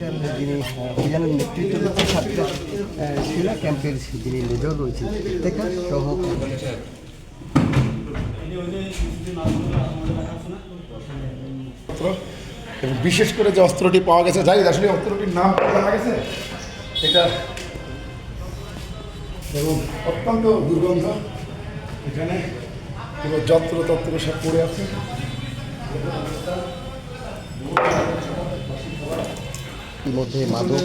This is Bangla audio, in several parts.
যিনি নেতৃত্ব দিচ্ছেন সাতটা ক্যাম্পের যিনি মেজর রয়েছেন সহ বিশেষ করে যে অস্ত্রটি পাওয়া গেছে যাই আসলে অস্ত্রটির নাম জানা গেছে? এটা এবং অত্যন্ত দুর্গন্ধ। এখানে পুরো যত্র তত্র সব পড়ে আছে। ইতিমধ্যে মাদক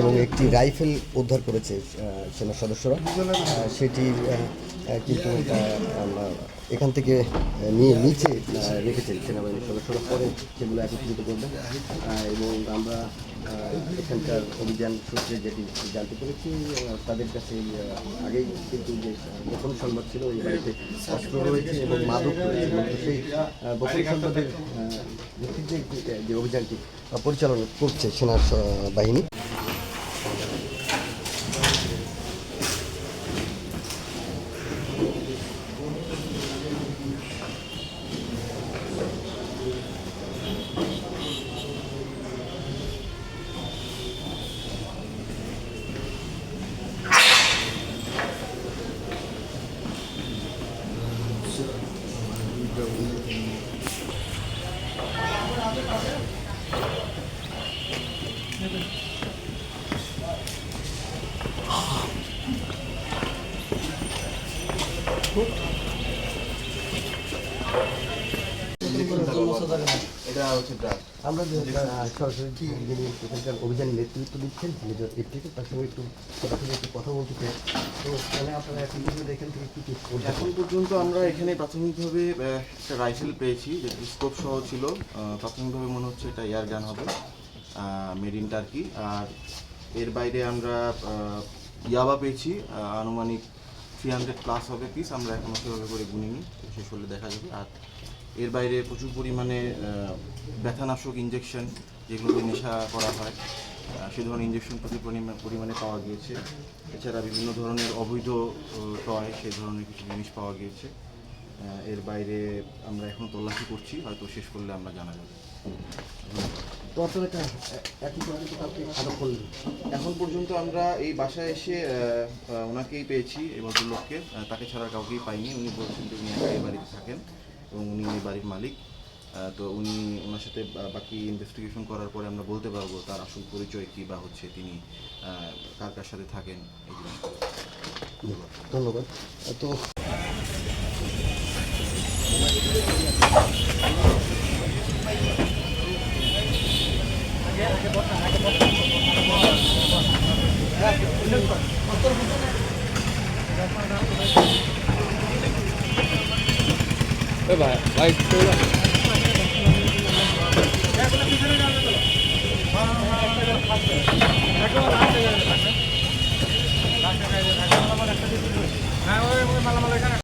এবং একটি রাইফেল উদ্ধার করেছে সেনা সদস্যরা। সেটি কিন্তু এখান থেকে নিয়ে নিচে রেখেছেন সেনাবাহিনীর সদস্যরা। পরে সেগুলো একত্রিত করবেন। এবং আমরা এখানকার অভিযান সূত্রে যেটি জানতে পেরেছি তাদের কাছে আগেই কিন্তু যে গোপন সংবাদ ছিল, এই বাড়িতে অস্ত্র রয়েছে এবং মাদক রয়েছে। সেই গোপন সংবাদের যে- অভিযানটি পরিচালনা করছে সেনা স- আমরা সরাসরি যিনি এখানকার অভিযানের নেতৃত্ব দিচ্ছেন মেজর এফটিকে তার সঙ্গে একটু সরাসরি একটু কথা বলতে চাই তো মানে আপনারা এখন পর্যন্ত এখান থেকে কী কী এখন পর্যন্ত আমরা এখানে প্রাথমিকভাবে একটা রাইফেল পেয়েছি যেটি স্কোপ সহ ছিল। প্রাথমিকভাবে মনে হচ্ছে এটা এয়ার গান হবে মেড ইন টার্কি আর এর বাইরে আমরা ইয়াবা পেয়েছি আনুমানিক থ্রি হান্ড্রেড প্লাস হবে পিস আমরা এখনও সেভাবে করে গুনিনি শেষ হলে দেখা যাবে। আর এর বাইরে প্রচুর পরিমাণে ব্যথানাশক ইঞ্জেকশন যেগুলো নেশা করা হয় সে ধরনের ইঞ্জেকশন প্রচুর পরিমা- পরিমাণে পাওয়া গিয়েছে। এছাড়া বিভিন্ন ধরনের অবৈধ টয় সেই ধরনের কিছু জিনিস পাওয়া গিয়েছে। এর বাইরে আমরা এখন তল্লাশি করছি হয়তো শেষ করলে আমরা জানা যাবে। একই এখন পর্যন্ত আমরা এই বাসায় এসে ওনাকেই পেয়েছি এই ভদ্রলোককে। তাকে ছাড়া কাউকেই পাইনি। উনি বলছেন যে উনি একা এই বাড়িতে এবং উনি বাড়ির মালিক। তো উনি ওনার সাথে বাকি ইনভেস্টিগেশন করার পরে আমরা বলতে পারব তার আসল পরিচয় কী বা হচ্ছে তিনি কার কার সাথে থাকেন, এই ধন্যবাদ। তো ভাই